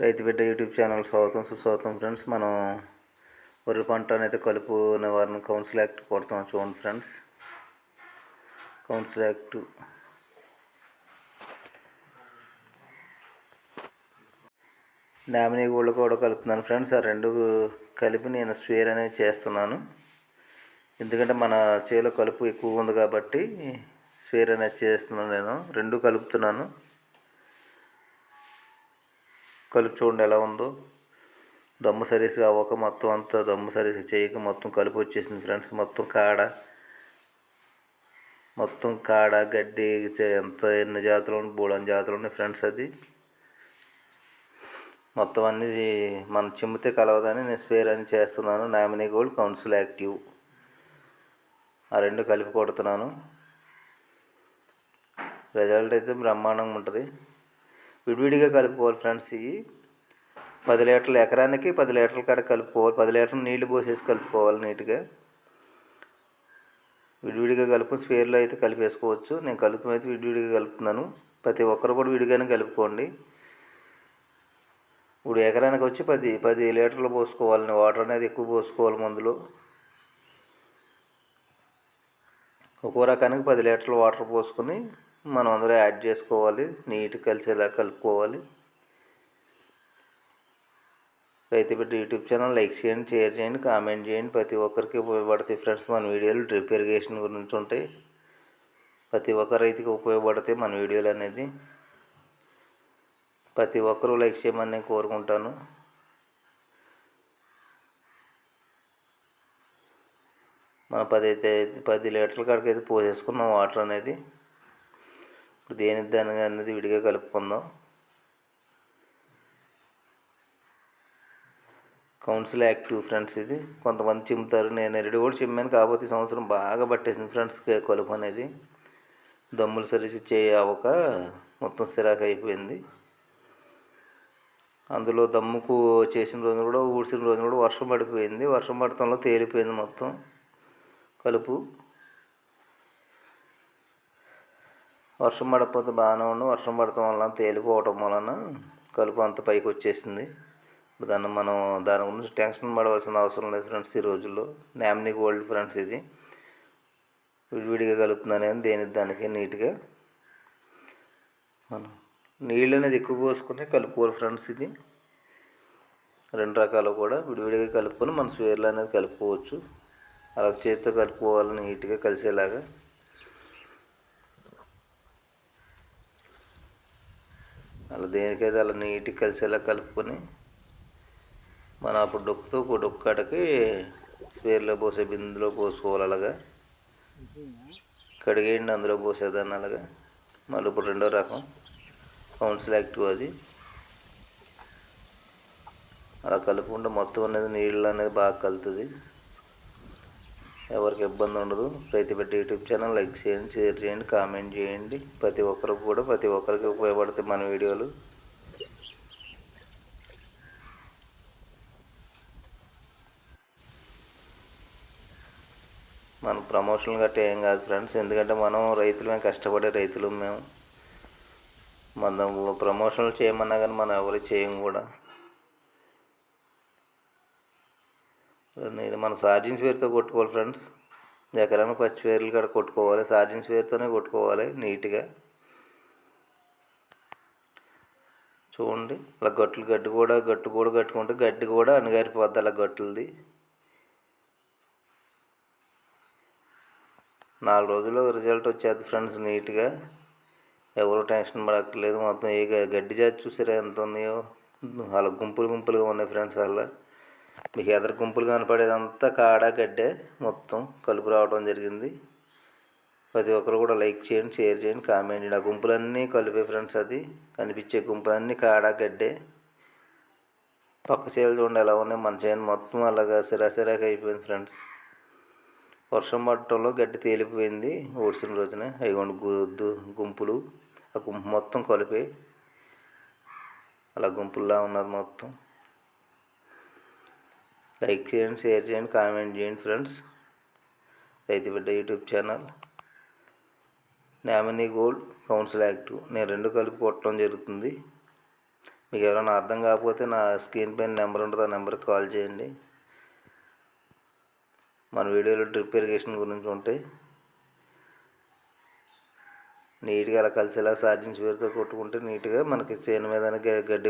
రైతు Bidda YouTube channel స్వాగతం సుస్వాగతం ఫ్రెండ్స్. మనం వరి పంట అనేది కలుపు నివారణ కౌన్సిల్ యాక్ట్ కొడతాం చూడండి friends. Council act nominee gold కూడా కలుపుతున్నాను ఫ్రెండ్స్. ఆ రెండు కలిపి నేను స్వేర్ అనేది చేస్తున్నాను. ఎందుకంటే మన చేలో కలుపు ఎక్కువ ఉంది కాబట్టి స్వేర్ అనేది చేస్తున్నాను నేను. రెండు కలుపుతున్నాను. కలుపు చూడండి ఎలా ఉందో. దమ్ము సరీస్ అవ్వక మొత్తం అంతా దమ్ము సరీస్ చేయక మొత్తం కలుపు వచ్చేసింది ఫ్రెండ్స్. మొత్తం కాడ మొత్తం కాడ గడ్డి ఎంత ఎన్ని జాతులు బూడని జాతులు ఉన్నాయి ఫ్రెండ్స్ అది. మొత్తం అన్నీ మనం చిమ్మితే కలవదని నేను స్పేర్ అని చేస్తున్నాను. Nominee gold council active. ఆ రెండు కలిపి కొడుతున్నాను. రిజల్ట్ అయితే బ్రహ్మాండంగా ఉంటుంది. విడివిడిగా కలుపుకోవాలి ఫ్రెండ్స్ ఇవి. పది లీటర్లు ఎకరానికి పది లీటర్ల కాడ కలుపుకోవాలి. పది లీటర్లు నీళ్ళు పోసేసి కలుపుకోవాలి నీట్గా. విడివిడిగా కలుపుకొని స్పేర్లో అయితే కలిపేసుకోవచ్చు. నేను కలుపు అయితే విడివిడిగా కలుపుతున్నాను. ప్రతి ఒక్కరు కూడా విడిగానే కలుపుకోండి. ఇప్పుడు ఎకరానికి వచ్చి పది పది లీటర్లు పోసుకోవాలి వాటర్ అనేది ఎక్కువ పోసుకోవాలి మందులో. ఒక్కో రకానికి పది లీటర్లు వాటర్ పోసుకొని మనం అందులో యాడ్ చేసుకోవాలి నీట్గా కలిసేలా కలుపుకోవాలి. Raithu Bidda YouTube channel like చేయండి షేర్ చేయండి కామెంట్ చేయండి. ప్రతి ఒక్కరికి ఉపయోగపడతాయి ఫ్రెండ్స్ మన వీడియోలు. డ్రిప్ ఇరిగేషన్ గురించి ఉంటాయి. ప్రతి ఒక్క రైతుకి ఉపయోగపడతాయి మన వీడియోలు అనేది. ప్రతి ఒక్కరూ లైక్ చేయమని నేను కోరుకుంటాను. మనం పది అయితే పది లీటర్ల కాడికి అయితే పోసేసుకున్నాం వాటర్ అనేది. దేని దానిగా అనేది విడిగా కలుపుకుందాం. కౌన్సిల్ యాక్టివ్ ఫ్రెండ్స్ ఇది. కొంతమంది చిమ్ముతారు. నేను రెడీ కూడా చిమ్మాను. కాకపోతే సంవత్సరం బాగా పట్టేసింది ఫ్రెండ్స్ కలుపు అనేది. దమ్ములు సరిచి చేయవక మొత్తం సిరాక్ అయిపోయింది. అందులో దమ్ముకు చేసిన రోజు కూడా ఊడ్చిన రోజు కూడా వర్షం పడిపోయింది. వర్షం పడటంలో తేలిపోయింది మొత్తం కలుపు. వర్షం పడకపోతే బాగానే ఉండు. వర్షం పడటం వలన తేలిపోవటం వలన కలుపు అంత పైకి వచ్చేసింది. దాన్ని మనం దాని గురించి టెన్షన్ పడవలసిన అవసరం లేదు ఫ్రెండ్స్ ఈ రోజుల్లో. నామినీ గోల్డ్ ఫ్రెండ్స్ ఇది. విడివిడిగా కలుపుతున్నాను దేని దానికి నీట్గా మనం నీళ్ళు అనేది ఎక్కువ పోసుకుని కలుపుకోవాలి ఫ్రెండ్స్ ఇది. రెండు రకాలు కూడా విడివిడిగా కలుపుకొని మన స్వేర్లు అనేది కలుపుకోవచ్చు. అలా చేతితో కలుపుకోవాలి నీట్గా కలిసేలాగా. అలా దేనికైతే అలా నీట్గా కలిసేలా కలుపుకొని మనం అప్పుడు డొక్కుతో డొక్కడికి స్పేర్లో పోసే బిందులో పోసుకోవాలి అలాగా. కడిగేయండి అందులో పోసేదాన్ని అలాగా. మళ్ళీ ఇప్పుడు రెండో రకం కౌన్సిల్ యాక్టివ్ అది. అలా కలుపుకుంటే మొత్తం అనేది నీళ్ళు అనేది బాగా కలుతుంది. ఎవరికి ఇబ్బంది ఉండదు. రైతు పెట్టి యూట్యూబ్ ఛానల్ లైక్ చేయండి షేర్ చేయండి కామెంట్ చేయండి. ప్రతి ఒక్కరికి కూడా ప్రతి ఒక్కరికి ఉపయోగపడతాయి మన వీడియోలు. మన ప్రమోషన్లు గట్రా ఏం కాదు ఫ్రెండ్స్. ఎందుకంటే మనం రైతులమే కష్టపడే రైతులు మేము. మనం ప్రమోషన్లు చేయమన్నా కానీ మనం ఎవరు చేయం కూడా. నేను మన సార్జిన్స్ పేరుతో కొట్టుకోవాలి ఫ్రెండ్స్. ఎకరాన పచ్చి వేర్లు కూడా కొట్టుకోవాలి. సార్జిన్స్ పేరుతోనే కొట్టుకోవాలి నీట్గా. చూడండి అలా గట్టులు గడ్డి కూడా గట్టు కూడా కట్టుకుంటే గడ్డి కూడా అణగారిపోద్ది అలా గట్టులది. నాలుగు రోజుల్లో రిజల్ట్ వచ్చేది ఫ్రెండ్స్ నీట్గా. ఎవరు టెన్షన్ పడక్కర్లేదు. మొత్తం ఏ గడ్డి జాతి చూసారా ఎంత ఉన్నాయో. అలా గుంపులు గుంపులుగా ఉన్నాయి ఫ్రెండ్స్ అలా. మీకు ఎదరు గుంపులు కనపడేదంతా కాడ గడ్డే మొత్తం కలుపు రావడం జరిగింది. ప్రతి ఒక్కరు కూడా లైక్ చేయండి షేర్ చేయండి కామెంట్ చేయండి. ఆ గుంపులన్నీ కలిపే ఫ్రెండ్స్ అది. కనిపించే గుంపులన్నీ కాడ గడ్డే. పక్క చేలు చూడండి ఎలా ఉన్నాయి. మన చేయని మొత్తం అలాగా సిరాసిరాకి అయిపోయింది ఫ్రెండ్స్. వర్షం పడటంలో గడ్డి తేలిపోయింది. ఓడిసిన రోజున అవి గుంపులు. ఆ గుంపు మొత్తం కలిపి. అలా గుంపుల్లా ఉన్నది మొత్తం. లైక్ చేయండి షేర్ చేయండి కామెంట్ చేయండి friends. Raithu Bidda YouTube channel. Nominee gold council active నేను రెండు కలిపి కొట్టడం జరుగుతుంది. మీకు ఎవరైనా అర్థం కాకపోతే నా స్క్రీన్ పైన నెంబర్ ఉంటుంది ఆ నెంబర్కి కాల్ చేయండి. మన వీడియోలో డ్రిప్ ఇరిగేషన్ గురించి ఉంటే నీట్గా అలా కలిసేలా సార్జింగ్స్ పేరుతో కొట్టుకుంటే నీట్గా మనకి చేను మీద గడ్డి